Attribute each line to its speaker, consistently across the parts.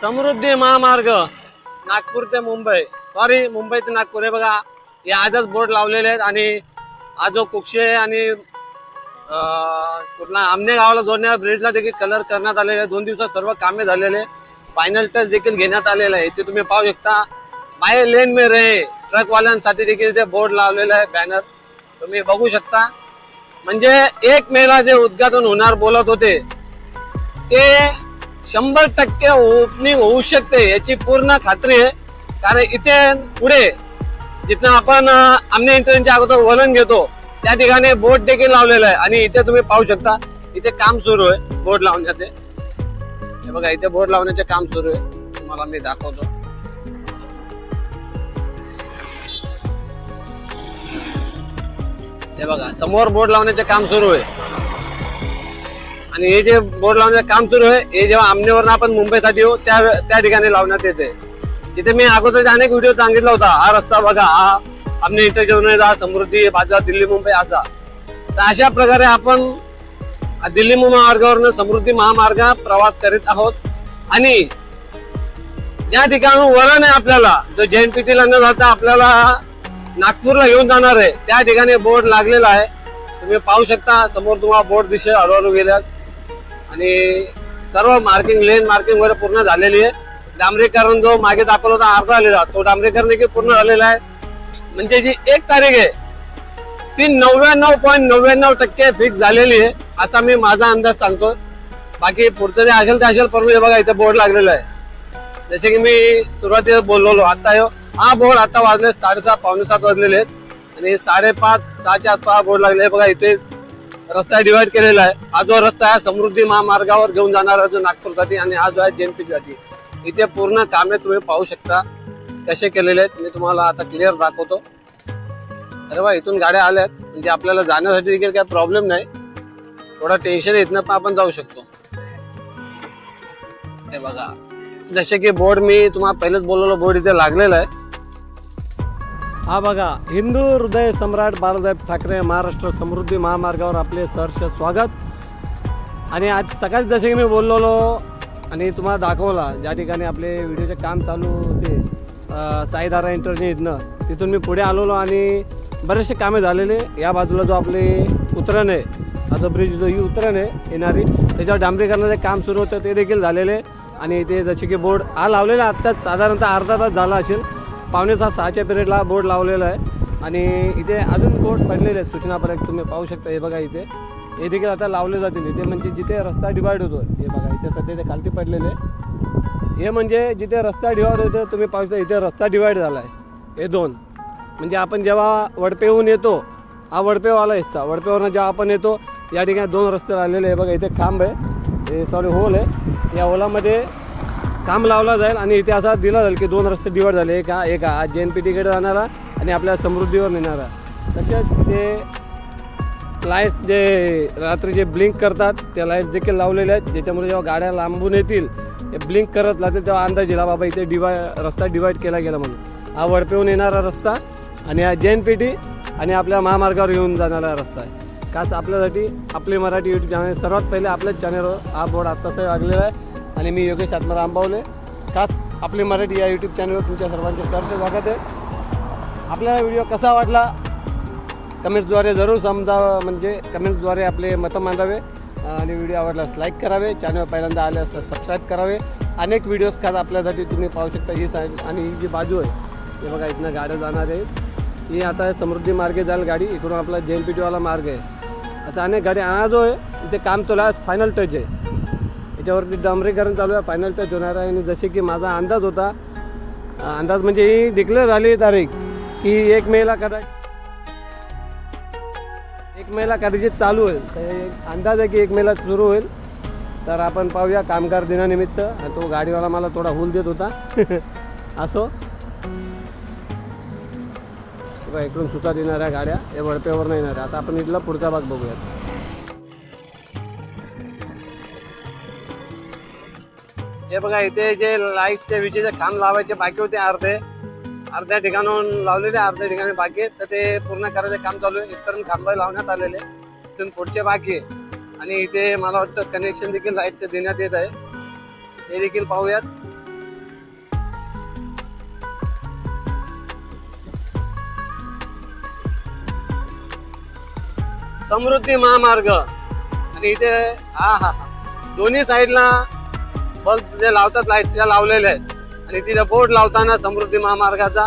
Speaker 1: समृद्धी महामार्ग नागपूर ते मुंबई. सॉरी मुंबई ते नागपूर. हे बघा हे आजच बोर्ड लावलेले आहेत आणि आज जो कुक्षे आणि पूर्ण कुठला आमने गावाला जोडण्या ब्रिजला देखील कलर करण्यात आलेले आहे. दोन दिवसात सर्व कामे झालेले फायनल टच देखील घेण्यात आलेलं आहे. इथे तुम्ही पाहू शकता बाय लेन मे रे ट्रकवाल्यांसाठी देखील ते बोर्ड लावलेलं आहे बॅनर तुम्ही बघू शकता. म्हणजे एक मेला जे उद्घाटन होणार बोलत होते ते शंभर टक्के ओपनिंग होऊ शकते याची पूर्ण खात्री आहे. कारण इथे पुढे जिथं आपण अं, आमने इंटरनेटच्या अगोदर वलन घेतो त्या ठिकाणी बोर्ड देखील लावलेलं आहे. आणि इथे तुम्ही पाहू शकता इथे काम सुरू आहे बोर्ड लावण्याचे. हे बघा इथे बोर्ड लावण्याचे काम सुरू आहे. तुम्हाला मी दाखवतो. हे बघा समोर बोर्ड लावण्याचे काम सुरू आहे. आणि हे जे बोर्ड लावण्याचं काम सुरू आहे हे जेव्हा आमनेवरून आपण मुंबईसाठी येऊ त्या त्या ठिकाणी लावण्यात येते. तिथे मी अगोदर अनेक व्हिडिओ सांगितला होता हा रस्ता बघा हा आमने इंटरजेवण समृद्धी बाजार दिल्ली मुंबई असा. तर अशा प्रकारे आपण दिल्ली मुंबई मार्गावरनं समृद्धी महामार्ग प्रवास करीत आहोत. आणि ज्या ठिकाणी वरण आहे आपल्याला जो जैनपीटीला न जाता आपल्याला नागपूरला घेऊन जाणार आहे. त्या ठिकाणी बोर्ड लागलेला आहे. तुम्ही पाहू शकता समोर तुम्हाला बोर्ड दिसेल हळूहळू गेल्यास. आणि सर्व मार्किंग लेन मार्किंग वगैरे पूर्ण झालेली आहे. डांबरीकरण जो मागे दाखवला होता अर्धा आलेला तो डांबरीकरण देखील पूर्ण झालेला आहे. म्हणजे जी एक तारीख आहे ती नव्याण्णव पॉईंट नव्याण्णव टक्के फिक्स झालेली आहे असा मी माझा अंदाज सांगतो बाकी पुढचं जे असेल ते असेल परंतु हे बघा इथे बोर्ड लागलेला आहे. जसे की मी सुरुवातीला बोललो आता हो हा बोर्ड आता वाजले साडेसहा पावणे सात वाजलेले आहेत. आणि साडेपाच सहाच्या आसपास बोर्ड लागले बघा इथे रस्ता डिवाइड केलेला आहे. हा जो रस्ता आहे समृद्धी महामार्गावर घेऊन जाणारा जो नागपूरसाठी आणि हा जो आहे जेनपी साठी. इथे पूर्ण कामे तुम्ही पाहू शकता. कसे केलेले आहेत मी तुम्हाला आता क्लिअर दाखवतो. अरे बा इथून गाड्या आल्यात. म्हणजे आपल्याला जाण्यासाठी देखील काही प्रॉब्लेम नाही. थोडा टेन्शन इथनं पण आपण जाऊ शकतो. हे बघा. जसे की बोर्ड मी तुम्हाला पहिलेच बोलवलं बोर्ड इथे लागलेला आहे. हा बघा हिंदू हृदय सम्राट बाळासाहेब ठाकरे महाराष्ट्र समृद्धी महामार्गावर आपले सहर्ष स्वागत. आणि आज सकाळी जसे की मी बोललेलो आणि तुम्हाला दाखवला ज्या ठिकाणी आपले व्हिडिओचे काम चालू होते साईदारा साईदारा इंटरनेटनं तिथून मी पुढे आलेलो आणि बरेचसे कामे झालेले. या बाजूला जो आपले उतरण आहे हा जो ब्रिज जो ही उतरण आहे येणारी त्याच्यावर डांबरीकरणाचे काम सुरू होतं ते देखील झालेले. आणि ते जसे की बोर्ड हा लावलेला आत्ताच साधारणतः अर्धा तास झाला असेल. पावणे सात सहाच्या पिरियडला बोर्ड लावलेला आहे. आणि इथे अजून बोर्ड पडलेले आहेत सूचनापर्यंत तुम्ही पाहू शकता हे बघा इथे. हे देखील आता लावले जातील. इथे म्हणजे जिथे रस्ता डिवाईड होतो हे बघा इथे सध्या ते खालती पडलेले आहे. हे म्हणजे जिथे रस्ता डिवाईड होतो तुम्ही पाहू शकता इथे रस्ता डिवाईड झाला आहे हे दोन. म्हणजे आपण जेव्हा वडपेहून येतो हा वडपेवाला हिस्सा. वडपेवरनं जेव्हा आपण येतो या ठिकाणी दोन रस्ते राहिलेले आहे बघा इथे खांब आहे. हे सॉरी होल आहे. या होलामध्ये काम लावला जाईल आणि इथे असा दिला जाईल की दोन रस्ते डिवाइड झाले एक हा एक हा. जे एन पी टीकडे जाणारा आणि आपल्या समृद्धीवर नेणारा. तसेच ते लाईट्स जे रात्री जे ब्लिंक करतात त्या लाईट्स देखील लावलेल्या आहेत. ज्याच्यामुळे जेव्हा गाड्या लांबून येतील ते ब्लिंक करत लागतील तेव्हा अंदाज येईल बाबा इथे डिवाय रस्ता डिवाईड केला गेला म्हणून. हा वडपेहून येणारा रस्ता आणि हा जे एन पी टी आणि आपल्या महामार्गावर येऊन जाणारा रस्ता आहे. खास आपल्यासाठी आपले मराठी यूट्यूब चॅनल सर्वात पहिले आपल्याच चॅनलवर हा बोर्ड आत्ताच लागलेला आहे. आणि मी योगेश आत्मा रामबावले खास आपले मराठी या यूट्यूब चॅनलवर तुमच्या सर्वांचे सहर्ष स्वागत आहे. आपल्याला व्हिडिओ कसा वाटला? कमेंट्सद्वारे जरूर समजा म्हणजे कमेंट्सद्वारे आपले मतं मांडावे. आणि व्हिडिओ आवडल्यास लाईक करावे. चॅनल पहिल्यांदा आल्यास सबस्क्राईब करावे. अनेक व्हिडिओज खास आपल्यासाठी तुम्ही पाहू शकता. ही साईड आणि ही जी बाजू आहे हे बघा इथनं गाड्या जाणार आहेत. ही आता समृद्धी मार्गे जाईल गाडी. इकडून आपला जे एन पी टीवाला मार्ग आहे. असं अनेक गाड्या आणा जो आहे इथे काम चालू आहे. फायनल टच आहे. त्याच्यावरती डांबरीकरण चालू आहे. फायनल टच होणार आहे. आणि जसे की माझा अंदाज होता अंदाज म्हणजे ही डिक्लेअर झाली तारीख की एक मेला कदा एक मेला कदाचित चालू होईल. तर एक अंदाज आहे की एक मेला सुरू होईल. तर आपण पाहूया कामगार दिनानिमित्त. आणि तो गाडीवाला मला थोडा हुल देत होता. असो. इकडून सुद्धा देणाऱ्या गाड्या हे वडप्यावर नाही येणाऱ्या आता आपण इथला पुढचा भाग बघूयात. हे बघा इथे जे लाईटचे विजेचे खांब लावायचे बाकी होते अर्धे. अर्ध्या ठिकाणाहून लावलेले अर्ध्या ठिकाणी बाकी तर ते पूर्ण करायचे काम चालू आहे. इथपर्यंत खांब लावण्यात आलेले इथून पुढचे बाकी आहे आणि इथे मला वाटतं कनेक्शन देखील लाईटचं देण्यात येत आहे. हे देखील पाहूयात. समृद्धी महामार्ग. आणि इथे हा हा दोन्ही साईडला बल्ब जे लावतात लाइट तिला लावलेले आहेत. आणि तिथे बोर्ड लावताना समृद्धी महामार्गाचा.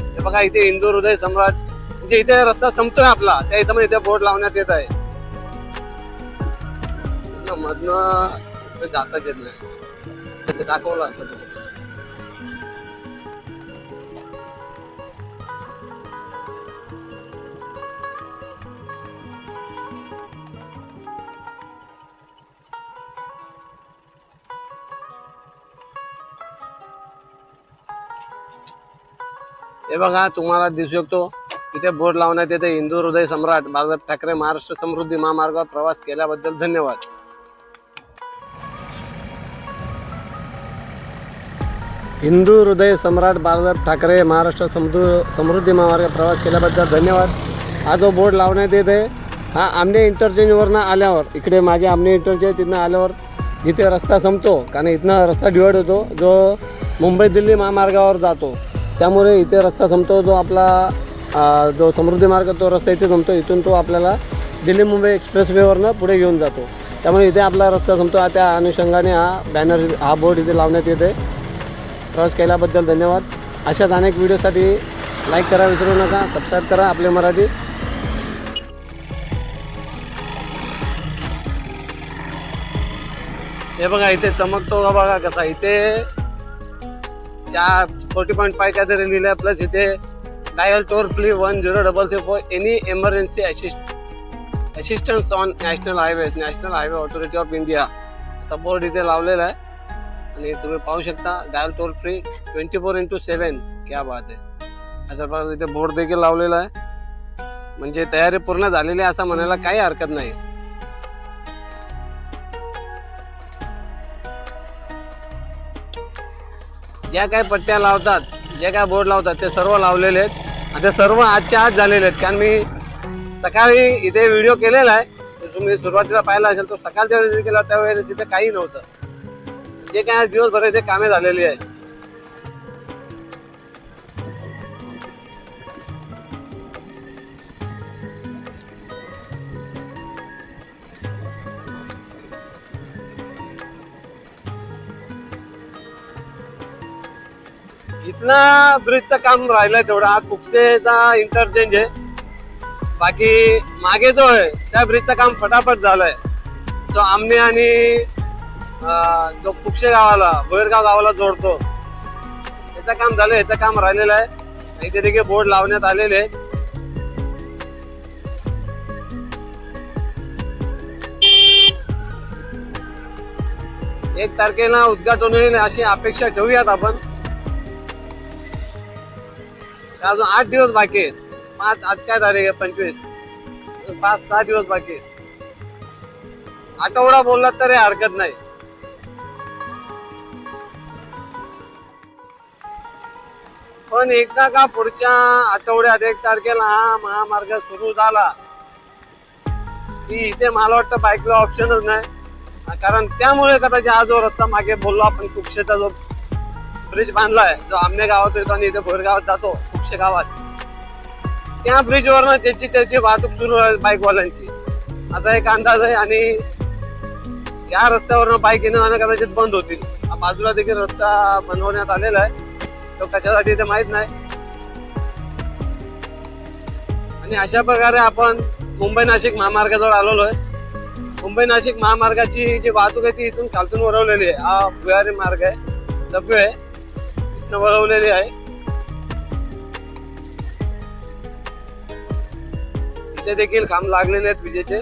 Speaker 1: हे बघा इथे इंदूर हृदय सम्राट. म्हणजे इथे रस्ता संपतोय आपला. त्या इथं इथे बोर्ड लावण्यात येत आहे. मधनं जाता येत नाही. ते दाखवलं असतं हे बघा तुम्हाला दिसू शकतो इथे बोर्ड लावण्यात येते. हिंदू हृदय सम्राट बाळासाहेब ठाकरे महाराष्ट्र समृद्धी महामार्गावर प्रवास केल्याबद्दल धन्यवाद. हिंदू हृदय सम्राट बाळासाहेब ठाकरे महाराष्ट्र समृद्ध समृद्धी महामार्ग प्रवास केल्याबद्दल धन्यवाद. हा जो बोर्ड लावण्यात येत आहे हा आमने इंटरचेंजवरनं आल्यावर इकडे माझे आमने इंटरचेंज तिथनं आल्यावर जिथे रस्ता संपतो कारण इथनं रस्ता डिवाईड होतो जो मुंबई दिल्ली महामार्गावर जातो. त्यामुळे इथे रस्ता संपतो जो आपला जो समृद्धी मार्ग तो रस्ता इथे संपतो इथून तो आपल्याला दिल्ली मुंबई एक्सप्रेसवेवरनं पुढे घेऊन जातो. त्यामुळे इथे आपला रस्ता संपतो त्या अनुषंगाने हा बॅनर हा बोर्ड इथे लावण्यात येते प्रवास केल्याबद्दल धन्यवाद. अशाच अनेक व्हिडिओसाठी लाईक करा विसरू नका. सबस्क्राईब करा आपले मराठी. हे बघा इथे चमकतो बघा कसा? इथे चार फोर्टी पॉईंट फाय काहीतरी लिहिलं आहे प्लस इथे dial toll free one zero double zero four any emergency assist assistance on national highway national highway authority of India support इथे लावलेला आहे. आणि तुम्ही पाहू शकता dial toll free twenty four into seven क्या बात आहे. अशा प्रकारे इथे बोर्ड देखील लावलेला आहे. म्हणजे तयारी पूर्ण झालेली आहे असं म्हणायला काही हरकत नाही. ज्या काय पट्ट्या लावतात जे काय बोर्ड लावतात ते सर्व लावलेले आहेत. आणि ते सर्व आजच्या आज झालेले आहेत. कारण मी सकाळी इथे व्हिडिओ केलेला आहे. तर तुम्ही सुरुवातीला पाहिला असेल तो सकाळच्या वेळेस केला त्यावेळेस इथे काही नव्हतं. जे काय आज दिवसभर इथे कामे झालेली आहे इथला ब्रिजचं काम राहिलंय तेवढा. हा कुपसेचा इंटरचेंज आहे. बाकी मागे जो आहे त्या ब्रिजचं काम फटाफट झालंय. तो आमने आणि जो कुक्षे गावाला भोयरगाव गावाला जोडतो. याचं काम झालं याचं काम राहिलेलं आहे. इथे देखील बोर्ड लावण्यात आलेले आहेत एक तारखेला उद्घाटन होईल अशी अपेक्षा ठेवूयात आपण. अजून आठ दिवस बाकी आहेत. पाच आज काय तारीख आहे? पंचवीस. पाच सहा दिवस बाकी आहेत. आठवडा बोललात तरी हरकत नाही. पण एकदा का पुढच्या आठवड्यात एक तारखेला हा महामार्ग सुरू झाला की इथे मला वाटतं बाईकला ऑप्शनच नाही. कारण त्यामुळे कदाचित हा जो रस्ता मागे बोललो आपण कुक्षेचा जो ब्रिज बांधलाय. जो आमने गावात येतो आणि इथे भोरगावात जातो मुख्य गावात. त्या ब्रिजवरनं ज्याची त्याची वाहतूक सुरू आहे बाईकवाल्यांची आता एक अंदाज आहे आणि या रस्त्यावरनं बाईक येणं जाणं कदाचित बंद होतील. बाजूला देखील रस्ता बनवण्यात आलेला आहे. तो कशासाठी ते माहीत नाही. आणि अशा प्रकारे आपण मुंबई नाशिक महामार्गाजवळ आलेलो आहे. मुंबई नाशिक महामार्गाची जी वाहतूक आहे ती इथून खालतून वरवलेली आहे. हा भुयारी मार्ग आहे. डब्यू आहे. इथनं वळवलेले आहे. इथे देखील खांब लागलेले आहेत विजेचे.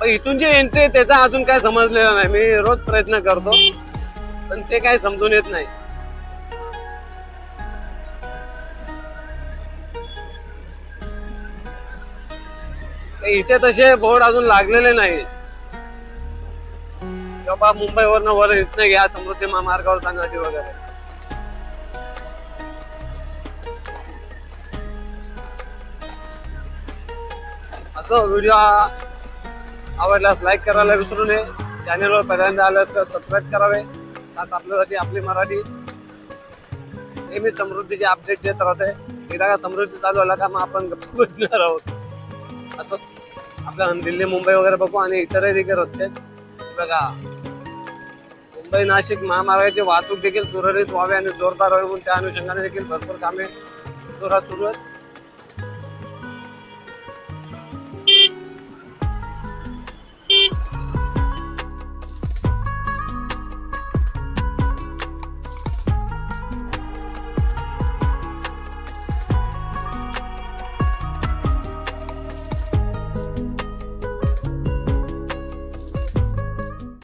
Speaker 1: पण इथून जे एंट्री आहे त्याचा अजून काय समजलेलं नाही. मी रोज प्रयत्न करतो पण ते काय समजून येत नाही. इथे तसे बोर्ड अजून लागलेले नाही बाबा मुंबईवरनं वर येत घ्या समृद्धी महामार्गावर जाण्यासाठी वगैरे. असं व्हिडिओ आवडल्यास लाईक करायला विसरू नये. चॅनेलवर पहिल्यांदा आल्यास तर सबस्क्राईब करावे. खास आपल्यासाठी आपली मराठी. नेहमी समृद्धीचे अपडेट देत राहते. एकदा का समृद्धी चालू आला का मग आपण गप्प आहोत. असं आपलं दिल्ली मुंबई वगैरे बघू आणि इतरही देखील रस्ते. बघा. मुंबई नाशिक महामार्गाची वाहतूक देखील सुरळीत व्हावी आणि जोरदार व्हावी म्हणून त्या अनुषंगाने देखील भरपूर कामे जोरात सुरू आहेत.